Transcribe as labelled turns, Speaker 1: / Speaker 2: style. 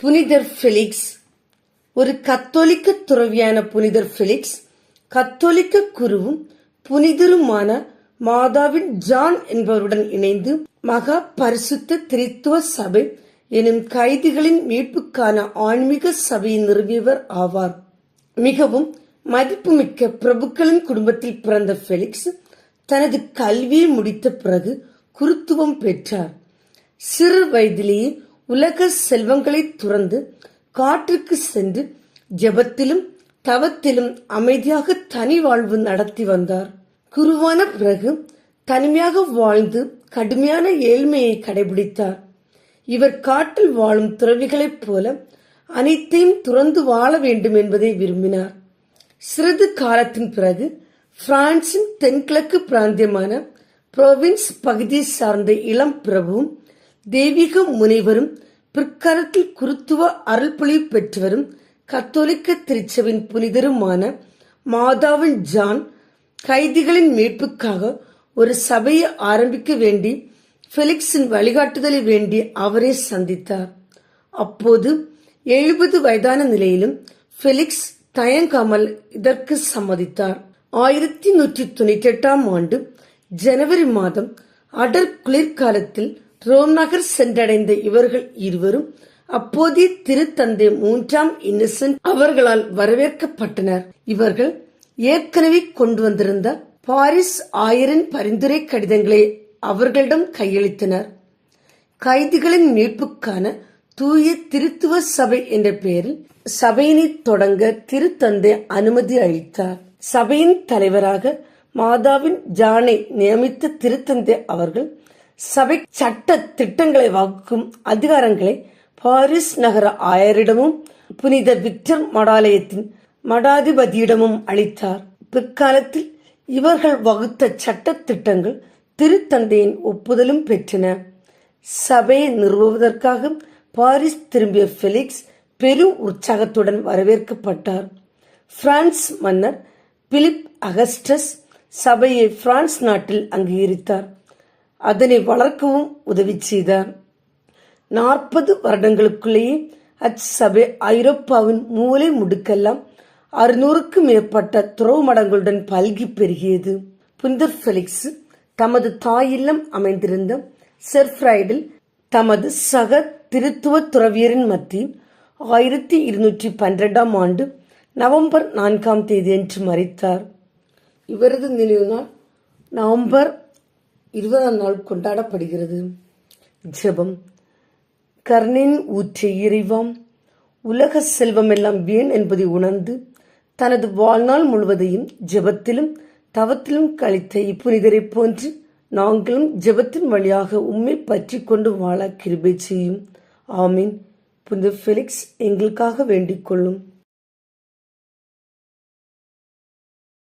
Speaker 1: புனிதர் ஃபெலிக்ஸ். ஒரு கத்தோலிக்க துறவியான புனிதர் ஃபெலிக்ஸ் கத்தோலிக்க குருவும் புனிதருமான மாதாவின் ஜான் என்பவருடன் இணைந்து மகா பரிசுத்த திரித்துவ சபை எனும் கைதிகளின் மீட்புக்கான ஆன்மீக சபையை நிறுவியவர் ஆவார். மிகவும் மதிப்புமிக்க பிரபுக்களின் குடும்பத்தில் பிறந்த ஃபெலிக்ஸ் தனது கல்வியை முடித்த பிறகு குருத்துவம் பெற்றார். சிறு வயதிலேயே உலக செல்வங்களை துறந்து காற்றுக்கு சென்று ஜெபத்திலும் தவத்திலும் அமைதியாக தனி வாழ்வு நடத்தி வந்தார். குருவான பிறகு தனிமையாக வாழ்ந்து கடுமையான ஏழ்மையை கடைபிடித்தார். இவர் காட்டில் வாழும் துறவிகளைப் போல அனைத்தையும் துறந்து வாழ வேண்டும் என்பதை விரும்பினார். சிறிது காலத்தின் பிறகு பிரான்சின் தென்கிழக்கு பிராந்தியமான புரோவின்ஸ் பகுதியை சார்ந்த இளம் பிரபுவும் தெய்வீக முனைவரும் பிற்காலத்தில் குருத்துவ அருள்பொழிவு பெற்றவரும் கத்தோலிக்க திருச்சபின் புனிதருமான மாதாவின் ஜான் கைதிகளின் மீட்புக்காக ஒரு சபையை ஆரம்பிக்க வேண்டி ஃபெலிக்ஸின் வழிகாட்டுதலை வேண்டி அவரை சந்தித்தார். அப்போது எழுபது வயதான நிலையிலும் ஃபெலிக்ஸ் தயங்காமல் இதற்கு சம்மதித்தார். ஆயிரத்தி நூற்றி தொண்ணூற்றி எட்டாம் ஆண்டு ஜனவரி மாதம் அடர் குளிர்காலத்தில் ரோம் நகர் சென்றடைந்த இவர்கள் இருவரும் அப்போதைய திருத்தந்தை மூன்றாம் இன்னசென்ட் அவர்களால் வரவேற்கப்பட்டனர். இவர்கள் ஏற்கனவே கொண்டு வந்திருந்த பாரிஸ் ஆயரின் பரிந்துரை கடிதங்களை அவர்களிடம் கையளித்தனர். கைதிகளின் மீட்புக்கான தூய திருத்துவ சபை என்ற பெயரில் சபையினை தொடங்க திருத்தந்தை அனுமதி அளித்தார். சபையின் தலைவராக மாதாவின் ஜானை நியமித்த திருத்தந்தை அவர்கள் சபை சட்ட திட்டங்களை வகுக்கும் அதிகாரங்களை பாரிஸ் நகர ஆயரிடமும் புனித விக்டர் மடாலயத்தின் மடாதிபதியிடமும் அளித்தார். பிற்காலத்தில் இவர்கள் வகுத்த சட்ட திட்டங்கள் திருத்தந்தையின் ஒப்புதலும் பெற்றன. சபையை நிறுவுவதற்காக பாரிஸ் திரும்பிய ஃபெலிக்ஸ் பெரும் உற்சாகத்துடன் வரவேற்கப்பட்டார். பிரான்ஸ் மன்னர் பிலிப் அகஸ்டஸ் சபையை பிரான்ஸ் நாட்டில் அங்கீகரித்தார். அதனை வளர்க்கவும் உதவி செய்தார். நாற்பது வருடங்களுக்குள்ளேயே அச்சபை ஐரோப்பாவின் மூலை முடுக்கெல்லாம் அறுநூறுக்கும் மேற்பட்ட துறவு மடங்களுடன் பல்கி பெருகியது. புந்தர் ஃபெலிக்ஸ் தமது தாயில்லம் அமைந்திருந்த செர்ஃப்ரைடில் தமது சக திருத்துவ துறவியரின் மத்தியில் ஆயிரத்தி இருநூற்றி பன்னிரெண்டாம் ஆண்டு நவம்பர் நான்காம் தேதியன்று மறித்தார் இவரது நினைவு நாள் நவம்பர் இருபதாம் நாள் கொண்டாடப்படுகிறது. ஜெபம். கர்ணின் ஊற்றை இறைவாம் உலக செல்வமெல்லாம் வீண் என்பதை உணர்ந்து தனது வாழ்நாள் முழுவதையும் ஜெபத்திலும் தவத்திலும் கழித்த இப்புனிதரைப் போன்று நாங்களும் ஜெபத்தின் வழியாக உண்மை பற்றி கொண்டு வாழ கிருபை செய்யும். ஆமீன். புனித ஃபெலிக்ஸ் எங்களுக்காக வேண்டிக் கொள்ளும்.